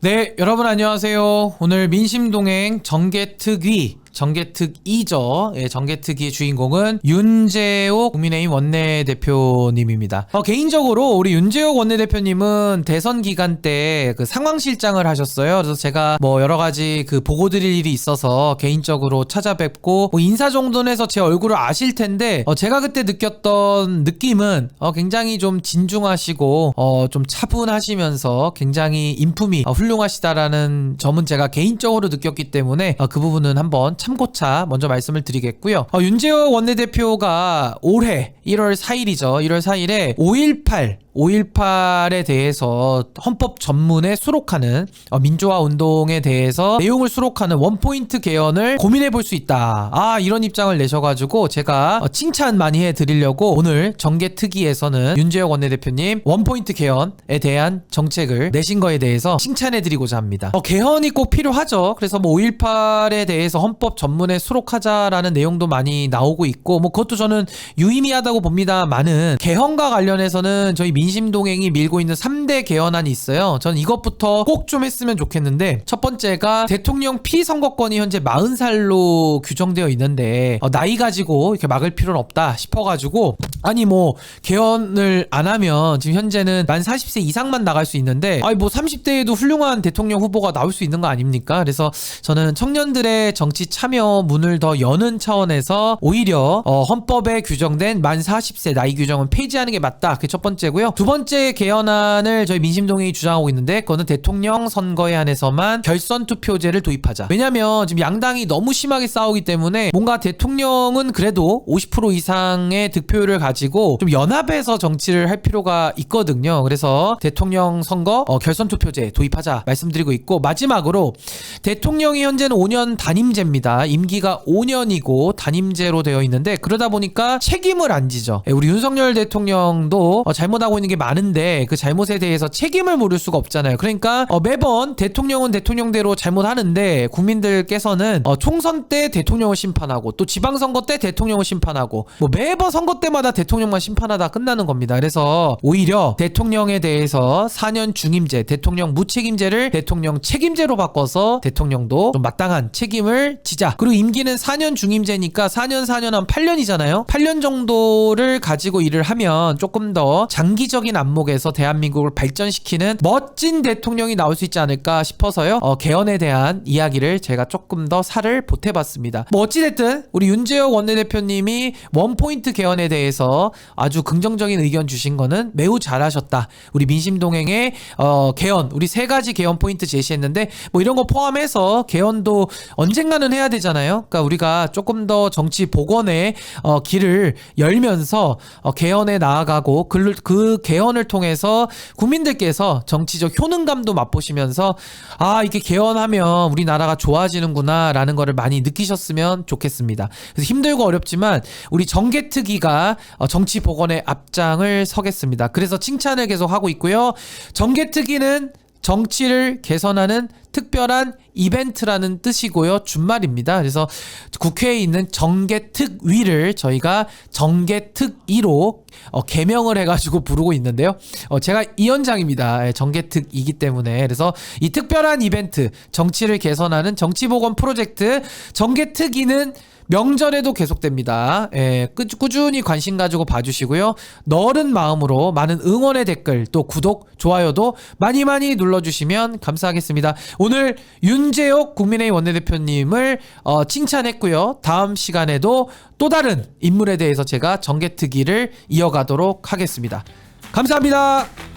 네, 여러분 안녕하세요. 오늘 민심동행 정계특위 정계특 2죠. 예, 정계특위의 주인공은 윤재옥 국민의힘 원내대표님입니다. 어, 개인적으로 우리 윤재옥 원내대표님은 대선 기간 때 그 상황실장을 하셨어요. 그래서 제가 뭐 여러 가지 그 보고 드릴 일이 있어서 개인적으로 찾아뵙고 뭐 인사 정도는 해서 제 얼굴을 아실 텐데 어, 제가 그때 느꼈던 느낌은 어, 굉장히 좀 진중하시고 어, 좀 차분하시면서 굉장히 인품이 어, 훌륭하시다라는 점은 제가 개인적으로 느꼈기 때문에 어, 그 부분은 한번 참 고차 먼저 말씀을 드리겠고요. 어, 윤재호 원내대표가 올해 1월 4일이죠. 1월 4일에 5.18 5.18에 대해서 헌법 전문에 수록하는 어, 민주화 운동에 대해서 내용을 수록하는 원포인트 개헌을 고민해 볼 수 있다. 아 이런 입장을 내셔가지고 제가 어, 칭찬 많이 해드리려고 오늘 정계 특위에서는 윤재혁 원내대표님 원포인트 개헌에 대한 정책을 내신 거에 대해서 칭찬해드리고자 합니다. 어, 개헌이 꼭 필요하죠. 그래서 뭐 5.18에 대해서 헌법 전문에 수록하자라는 내용도 많이 나오고 있고 뭐 그것도 저는 유의미하다고 봅니다만은 개헌과 관련해서는 저희 민 심동행이 밀고 있는 3대 개헌안이 있어요. 저는 이것부터 꼭 좀 했으면 좋겠는데 첫 번째가 대통령 피선거권이 현재 40살로 규정되어 있는데 어, 나이 가지고 이렇게 막을 필요는 없다 싶어가지고 아니 뭐 개헌을 안 하면 지금 현재는 만 40세 이상만 나갈 수 있는데 아니 뭐 30대에도 훌륭한 대통령 후보가 나올 수 있는 거 아닙니까? 그래서 저는 청년들의 정치 참여 문을 더 여는 차원에서 오히려 어, 헌법에 규정된 만 40세 나이 규정은 폐지하는 게 맞다. 그게 첫 번째고요. 두 번째 개헌안을 저희 민심동이 주장하고 있는데 그거는 대통령 선거에 한해서만 결선 투표제를 도입하자. 왜냐면 지금 양당이 너무 심하게 싸우기 때문에 뭔가 대통령은 그래도 50% 이상의 득표율을 가지 고 좀 연합해서 정치를 할 필요가 있거든요. 그래서 대통령 선거 어, 결선 투표제 도입하자 말씀드리고 있고 마지막으로 대통령이 현재는 5년 단임제입니다. 임기가 5년이고 단임제로 되어 있는데 그러다 보니까 책임을 안 지죠. 예, 우리 윤석열 대통령도 어, 잘못하고 있는 게 많은데 그 잘못에 대해서 책임을 물을 수가 없잖아요. 그러니까 어, 매번 대통령은 대통령대로 잘못하는데 국민들께서는 어, 총선 때 대통령을 심판하고 또 지방선거 때 대통령을 심판하고 뭐 매번 선거 때마다 대통령만 심판하다 끝나는 겁니다. 그래서 오히려 대통령에 대해서 4년 중임제, 대통령 무책임제를 대통령 책임제로 바꿔서 대통령도 좀 마땅한 책임을 지자. 그리고 임기는 4년 중임제니까 4년 4년 한 8년이잖아요. 8년 정도를 가지고 일을 하면 조금 더 장기적인 안목에서 대한민국을 발전시키는 멋진 대통령이 나올 수 있지 않을까 싶어서요. 어, 개헌에 대한 이야기를 제가 조금 더 살을 보태봤습니다. 뭐 어찌됐든 우리 윤재혁 원내대표님이 원포인트 개헌에 대해서 아주 긍정적인 의견 주신 거는 매우 잘하셨다. 우리 민심동행의 어, 개헌 우리 세 가지 개헌 포인트 제시했는데 뭐 이런 거 포함해서 개헌도 언젠가는 해야 되잖아요. 그러니까 우리가 조금 더 정치 복원의 어, 길을 열면서 어, 개헌에 나아가고 그, 그 개헌을 통해서 국민들께서 정치적 효능감도 맛보시면서 아 이게 개헌하면 우리나라가 좋아지는구나라는 거를 많이 느끼셨으면 좋겠습니다. 그래서 힘들고 어렵지만 우리 정계특위가 어, 정치 복원의 앞장을 서겠습니다. 그래서 칭찬을 계속 하고 있고요. 정계특위는 정치를 개선하는 특별한 이벤트라는 뜻이고요. 준말입니다. 그래서 국회에 있는 정계특위를 저희가 정계특위로 어, 개명을 해가지고 부르고 있는데요. 어, 제가 이현장입니다. 예, 정계특이기 때문에 그래서 이 특별한 이벤트 정치를 개선하는 정치보건 프로젝트 정계특위는 명절에도 계속됩니다. 예, 꾸, 꾸준히 관심 가지고 봐주시고요. 너른 마음으로 많은 응원의 댓글 또 구독, 좋아요도 많이 많이 눌러주시면 감사하겠습니다. 오늘 윤재옥 국민의힘 원내대표님을 어, 칭찬했고요. 다음 시간에도 또 다른 인물에 대해서 제가 정개특위를 이어가도록 하겠습니다. 감사합니다.